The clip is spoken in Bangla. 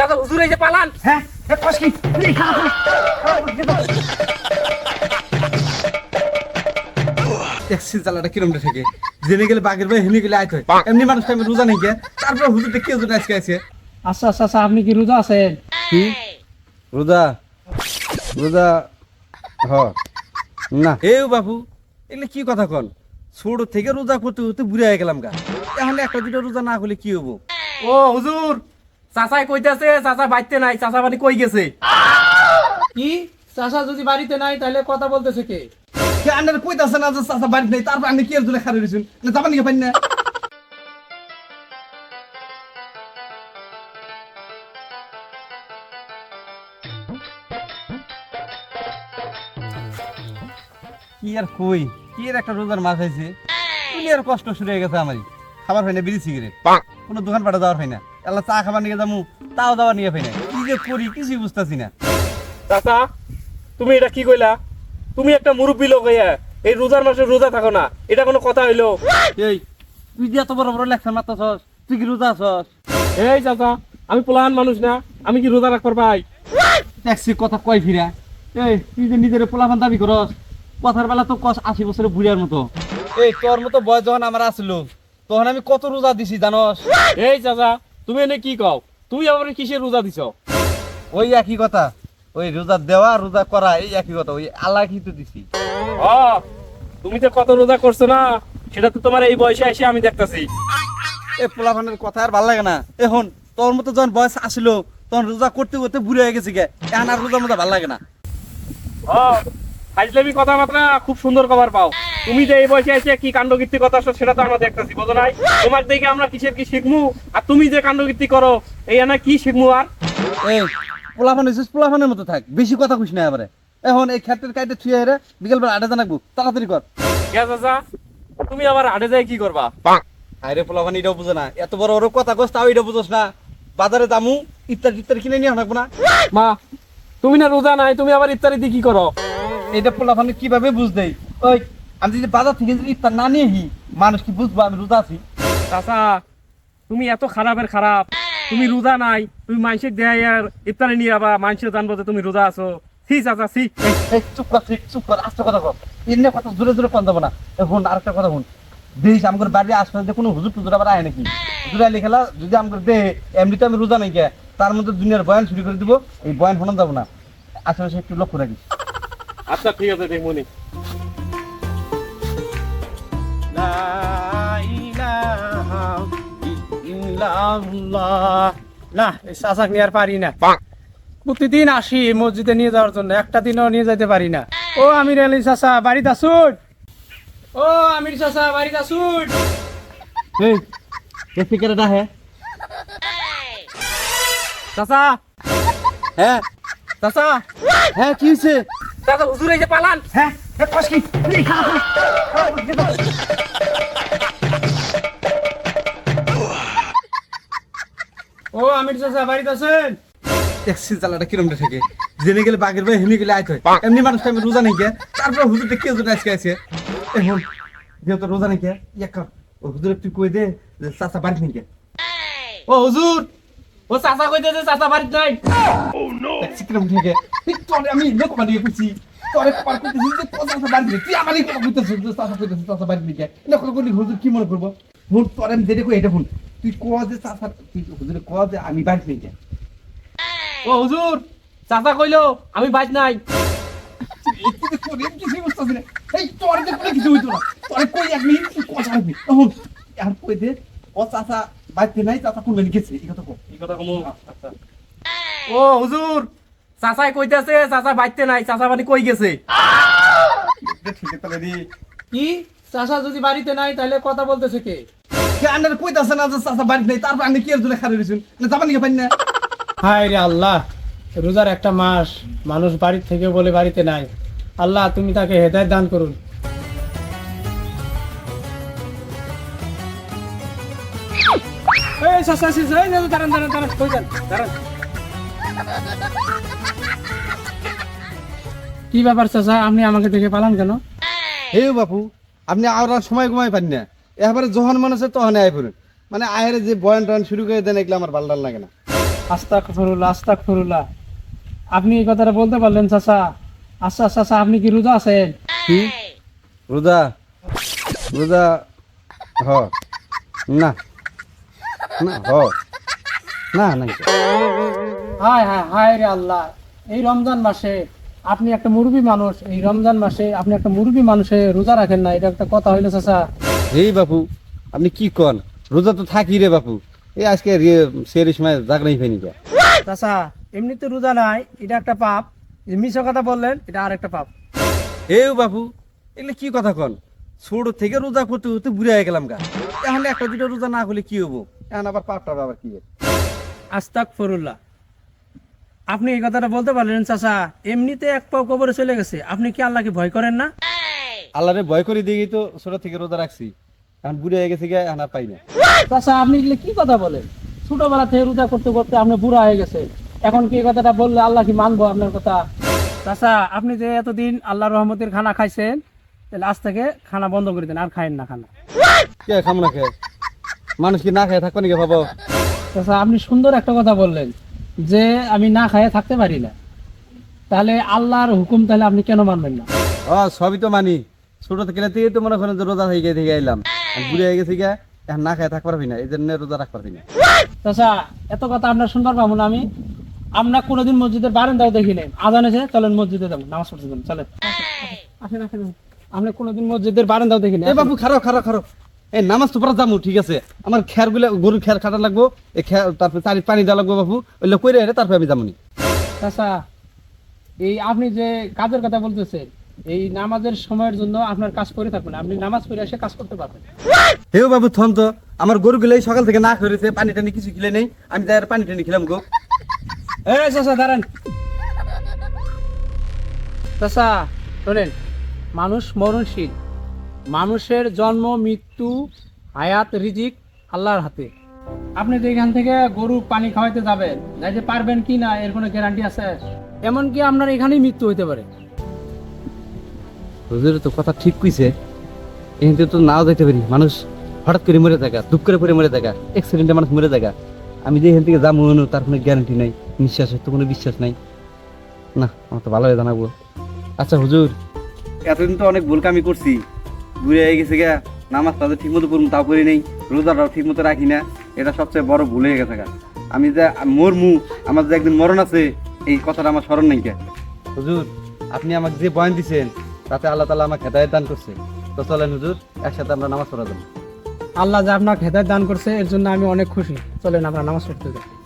চাচা হুজুর এই যে পালান। হ্যাঁ এ কস কি? এই খা, খা। দেখছি জ্বালাটা কিরম রে জেনে গেলে বাঘের ভাই হেনে গেলে আইত হয়। এমনি মানুষ আমি রোজা নেই গে। তারপর হুজুরটা কে হুজুর আজকে আছে? আচ্ছা আচ্ছা আচ্ছা আপনি কি রোজা আছেন? কি? রোজা। রোজা হ। না। এ বাবু এগুলো কি কথা কন? ছোট থেকে রোজা করতে করতে বুড়ে গেলাম গা। এখন একটা দুটো রোজা না করলে কি হব? ও হুজুর! চাচাই কইতাছে চাচা বাইতে নাই চাচা বাড়ি কই গেছে? কি? চাচা যদি বাড়িতে নাই তাহলে কথা বলতেছে কে? কে আন্ডার কইতাছে না যে চাচা বাড়ি নেই তারপর আমি কি আর জুলে খারে রইছুন না যাবানি কে না কি আর কই? কি আর একটা রোজার মাছ হয়েছে কি আর কষ্ট শুরু হয়ে গেছে আমারই খাবার হয় না বিড়ি সিগারেট। কোনো দোকান পাঠা যাওয়ার হয় না। আল্লাহ চা খাবার নিয়ে যাব তাও যাওয়ার নিয়ে না কি যে করি কিছুই বুঝতেছি না। চাচা তুমি এটা কি কইলা? তুমি একটা মুরব্বী লোক হইয়া এই রোজার মাসে রোজা থাকো না এটা কোনো কথা হইল? এই তুই যে এত বড় বড় লেকচার মারতেছস তুই কি রোজা আছস? এই চাচা আমি পোলাহান মানুষ না আমি কি রোজা রাখবার পাই? ট্যাক্সি কথা কয় ফিরা? এই তুই যে নিজের পোলাপান দাবি করস কথার বেলা তো কস আশি বছরের বুড়িয়ার মতো। এই তোর মতো বয়স যখন আমার আসলো তখন আমি কত রোজা দিছি জানস? এই চাচা তুমি এনে কি কও? তুমি আবার কিসের রোজা দিছ? ওই একই কথা। ওই রোজা দেওয়া রোজা করা এই একই কথা। ওই আল্লাহ কি তো দিছি। ও তুমি তো কত রোজা করছ না সেটা তো তোমার এই বয়সে এসে আমি দেখতাছি। এই পোলাপানের কথা আর ভালো লাগে না। এখন তোর মতো যখন বয়স আসলো তখন রোজা করতে করতে বুড়ে হয়ে গেছে গে। এখন আর রোজার মতো ভালো লাগে না। ও ফাইজলামি কথাবার্তা খুব সুন্দর খবর পাও। তুমি যে এই বয়সে এসে কি কাণ্ডকীর্তি কথা সেটা তো আমরা দেখতেছি বোঝো নাই? তোমার দেখে আমরা কিসের কি শিখমু? আর তুমি যে কাণ্ডকীর্তি করো এই আনা কি শিখমু আর? এই হয়েছিস পোলাপানের মতো থাক বেশি কথা খুশ না এবারে। এখন এই ক্ষেত্রের কাইটে ছুঁয়ে হেরে বিকেল বেলা আডে জানাকবো তাড়াতাড়ি কর। কে চাচা তুমি আবার আড়ে যাই কি করবা? আরে পোলাপান এটাও বুঝো না এত বড় বড় কথা কস তাও এটা বুঝোস না। বাজারে দামু ইত্যাদি ইত্যাদি কিনে নিয়ে রাখব না। মা তুমি না রোজা নাই তুমি আবার ইফতারি দিয়ে কি করো? এটা পোলাপানে কীভাবে বুঝ দেই? ওই আমি যদি বাজার থেকে যদি ইফতার না নিয়ে মানুষ কি বুঝব আমি রোজা আছি? চাচা তুমি এত খারাপের খারাপ। তুমি রোজা নাই তুমি মানুষের দেয় আর ইফতারি নিয়ে আবার মানুষের জানব যে তুমি রোজা আছো। সি চাচা সি চুপ কর চুপ কর আস্তে কথা কর এমনি কথা জোরে জোরে কন যাব না। এখন আরেকটা কথা শুন দেখিস আমার বাড়ির আশপাশে কোনো হুজুর টুজুর আবার আয় নাকি? হুজুর আলি খেলা যদি আমার দে এমনিতে আমি রোজা নাই গে তার মধ্যে দুনিয়ার বয়ান শুরু করে দিব এই বয়ান শোনা যাব না। আশেপাশে একটু লক্ষ্য রাখিস। আচ্ছা ঠিক আছে দেখমনি না চাচাক নিয়ে আর পারি না। প্রতিদিন আসি মসজিদে নিয়ে যাওয়ার জন্য একটা দিনও নিয়ে যেতে পারি না। ও আমির আলী চাচা বাড়িতে আসুন ও আমির চাচা বাড়িতে আসুন হ্যাঁ চাচা। হ্যাঁ। চাচা। হ্যাঁ কি হয়েছে চাচা হুজুর যে পালান। হ্যাঁ। এই, খা, খা। ও আমির চাচা বাড়িতে আছেন? ট্যাক্সি চালাটা কিরম রে থাকে জেনে গেলে বাঘের ভাই হেনে গেলে আইত হয়। এমনি মানুষ আমি রোজা নেই গে। তারপর হুজুরটা কে হুজুর আজকে আছে? এখন যেহেতু রোজা নেই গে। ইয়া ও হুজুর একটু কই দে যে চাচা বাড়ি নেই গে। ও হুজুর! ও চাচা কইতেছে চাচা বাড়িতে নাই। ট্যাক্সি কিরম থাকে আমি লোক বানিয়ে কইছি তোরে পার করতেছি যে বাড়ি নেই তুই আমারই কথা কইতেছিস যে কইতেছিস চাচা বাড়ি নেই গে লোক হুজুর কি মনে করব? হুন তোরে আমি যেটা কই এটা হুন তুই ক যে চাচা তুই হুজুরে ক যে আমি বাড়ি নেই গে ও হুজুর চাচা কইলো আমি বাইক নাই। এখানে করে কিছুই বুঝতেছি না। এই তোর যে কোনো কিছু হইতো না। তোর কই এক মিনিট কথা রাখবি তখন আর কই দে ও চাচা বাইতে নাই চাচা কোন গেছে? এই কথা কো। এই কথা কমু। আচ্ছা। ও হুজুর চাচাই কইতাছে চাচা বাইতে নাই চাচা বাড়ি কই গেছে? ঠিক তাহলে দি। কি? চাচা যদি বাড়িতে নাই তাহলে কথা বলতেছে কে? কে আন্ডার কইতাছে না যে চাচা বাড়ি নাই? তারপর আমি কি আর জুলে খারে রইছুন না যাবা নিকে পাই না হায় রে আল্লাহ রোজার একটা মাস মানুষ বাড়ির থেকে বলে বাড়িতে নাই। আল্লাহ তুমি তাকে হেদায়ত দান করুন। এই চাচা, চাচা, এই দাঁড়ান, দাঁড়ান, দাঁড়ান, দাঁড়ান, কই যান? দাঁড়ান। কি ব্যাপার চাচা? আপনি আমাকে দেখে পালান কেন? হে বাপু আপনি আর সময় ঘুমাই পান না। এবারে যখন মনে আছে তখন আয় পড়ুন। মানে আয়ের যে বয়ান টয়ন শুরু করে দেন এগুলো আমার ভালো লাগে না। আস্তাক ফরুল্লাহ আস্তাক ফরুল্লাহ আপনি এই কথাটা বলতে পারলেন চাচা। আচ্ছা চাচা আপনি কি রোজা আছেন? কি? রোজা। রোজা হ। না। না হ। না নাই। হায় হায় হায় রে আল্লাহ। এই রমজান মাসে আপনি একটা মুরবি মানুষ এই রমজান মাসে আপনি একটা মুরবি মানুষে রোজা রাখেন না এটা একটা কথা হইল চাচা। এই বাপু আপনি কি কন? রোজা তো থাকি রে বাপু। এই আজকে সেরি সময় জাগনাই হয়নি কে চাচা এমনিতে রোজা নাই এটা একটা পাপ। যে মিশো কথা বললেন এটা আর একটা পাপ। এই বাপু এগুলো কি কথা কন? ছোট থেকে রোজা করতে করতে বুড়ে হয়ে গেলাম গা। এখন একটা দুটো রোজা না করলে কি হব? এখন আবার পাপটা আবার কি? আস্তাক ফরুল্লাহ আপনি এই কথাটা বলতে পারলেন চাচা। এমনিতে এক পাও কবরে চলে গেছে। আপনি কি আল্লাহকে ভয় করেন না? আল্লাহরে ভয় করে দিয়ে তো ছোট থেকে রোজা রাখছি। এখন বুড়ে হয়ে গেছে গিয়ে আর পাই না। চাচা আপনি এগুলো কি কথা বলেন? ছোটবেলা থেকে রোজা করতে করতে আপনি বুড়া হয়ে গেছে এখন কি এই কথাটা বললে আল্লাহ কি মানবো আপনার কথা? চাচা আপনি যে এতদিন আল্লাহ রহমতের খানা খাইছেন তাহলে আজ থেকে খানা বন্ধ করে দেন আর খায়েন না খানা। কে খাম না খেয়ে মানুষ কি না খেয়ে থাকব নাকি ভাবো? চাচা আপনি সুন্দর একটা কথা বললেন। যে আমি না খাইয়ে থাকতে পারি না। তাহলে আল্লাহর হুকুম তাহলে আপনি কেন মানবেন না? ও সবই তো মানি। ছোট থেকে থেকে তো মনে করেন যে রোজা থেকে থেকে এলাম বুড়ে হয়ে গেছে গিয়া এখন না খেয়ে থাকতে পারবি না এই জন্য রোজা রাখতে পারবি না। চাচা এত কথা আপনার শুনবার পাবো না আমি। আমরা কোনোদিন মসজিদের বারান্দাও দেখি নাই। আজান এসে চলেন মসজিদে যাব। নামাজ পড়তে যাবেন চলেন। আসেন আসেন আমরা কোনোদিন মসজিদের বারান্দাও দেখি নাই। বাবু খারাপ খারাপ খারাপ এই নামাজ তো পড়া যাব ঠিক আছে। আমার খেরগুলো গরুর খের খাটা লাগবো এই খের তারপরে চারি পানি দেওয়া লাগবো বাবু ওইগুলো কইরে এলে তারপরে আমি যাব নি চাচা এই আপনি যে কাজের কথা বলতেছেন এই নামাজের সময়ের জন্য আপনার কাজ করে থাকবেন আপনি নামাজ পড়ে এসে কাজ করতে পারবেন। হেও বাবু থন তো আমার গরুগুলো এই সকাল থেকে না করেছে পানি টানি কিছু খেলে নেই আমি তাই আর পানি টানি খেলাম গো। চাচা দাঁড়ান। চাচা শোনেন মানুষ মরণশীল মানুষের জন্ম মৃত্যু হায়াত রিজিক আল্লাহর হাতে। আপনি যে এখান থেকে গরু পানি খাওয়াইতে যাবেন যাইতে পারবেন কি না এর কোনো গ্যারান্টি আছে? এমনকি আপনার এখানেই মৃত্যু হইতে পারে। হুজুর তো কথা ঠিক কইছে। এখানে তো নাও যাইতে পারি। মানুষ হঠাৎ করে মরে থাকা দুঃখ করে পরে মরে থাকা অ্যাক্সিডেন্টে মানুষ মরে থাকা। আমি যে এখান থেকে যাব না, তার কোনো গ্যারান্টি নাই নিঃশ্বাসের তো কোনো বিশ্বাস নাই। না আমার তো ভালো হয়ে জানাব আচ্ছা হুজুর এতদিন তো অনেক ভুল কামি করছি। ঘুরে হয়ে গেছে গা। নামাজ তাদের ঠিক মতো পড়ুন তাও করি নেই। রোজাটাও ঠিক মতো রাখি না। এটা সবচেয়ে বড় ভুল হয়ে গেছে গা। আমি যে মরমু আমার যে একদিন মরণ আছে এই কথাটা আমার স্মরণ নেই কে? হুজুর আপনি আমাকে যে বয়ান দিছেন তাতে আল্লাহ তালা আমাকে হেদায়ত দান করছে। তো চলেন হুজুর একসাথে আমরা নামাজ পড়া যাব। আল্লাহ যে আপনাকে হেদায়ত দান করছে এর জন্য আমি অনেক খুশি। চলেন আমরা নামাজ পড়তে যাই।